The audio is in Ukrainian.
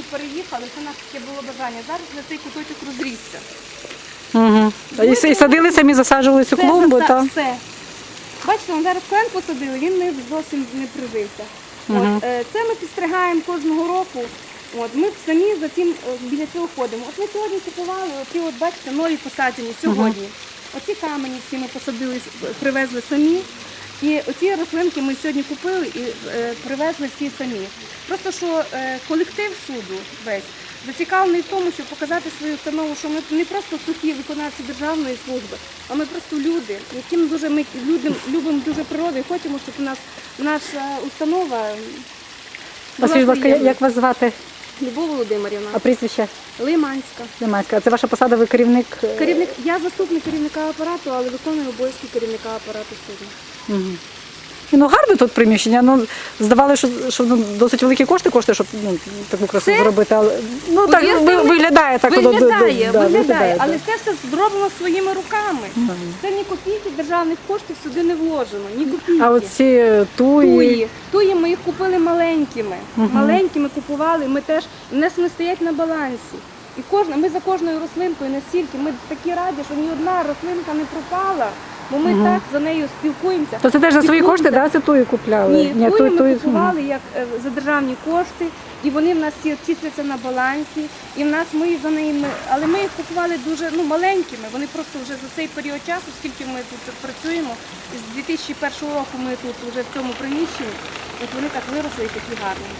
сюди переїхали, це наше таке було бажання. Зараз вже цей куточок розрісся. Угу. І, і садили самі, засаджували цю клумбу, заса- так? Все. Бачите, ми зараз клен посадили, він не зовсім не прижився. Мгм. От, е, це ми підстригаємо кожного року. От, ми самі за цим е, біля цього ходимо. От ми сьогодні купували, оці от бачите, нові посаджені сьогодні. Оці камені всі ми посадили, с- привезли самі. І оці рослинки ми сьогодні купили і е, привезли всі самі. Просто що е, колектив суду весь зацікавлений в тому, щоб показати свою установу, що ми не просто сухі виконавці державної служби, а ми просто люди, яким дуже ми людям любимо дуже природу і хочемо, щоб у нас наша установа ласка, як вас звати? Любов Володимирівна, А прізвище? Лиманська. Лиманська. А це ваша посада, ви керівник? е, Керівник, я заступник керівника апарату, але виконую обов'язки керівника апарату суду. Ну гарне тут приміщення. Ну здавали, що, що ну, досить великі кошти коштує, щоб ну, таку красу Це- зробити. Але ну так ви- виглядає так. воно, Виглядає, да, виглядає, але це все зроблено своїми руками. Мгм. Це ні копійки державних коштів сюди не вложено, ні копійки. А оці туї, Туї. Туї ми їх купили маленькими. Мгм. Маленькими купували, ми теж в нас не стоять на балансі. І кожна, ми за кожною рослинкою настільки, ми такі раді, що ні одна рослинка не пропала, бо ми Мгм. так за нею спілкуємося. то це теж за свої кошти, да, це туї купляли? Ні, туї туї- ми туї- купували як е, за державні кошти, і вони в нас всі числяться на балансі. І в нас ми за ними, але ми їх купували дуже ну маленькими. Вони просто вже за цей період часу, скільки ми тут працюємо, з 2001 року ми тут вже в цьому приміщенні, от вони так виросли і такі гарні.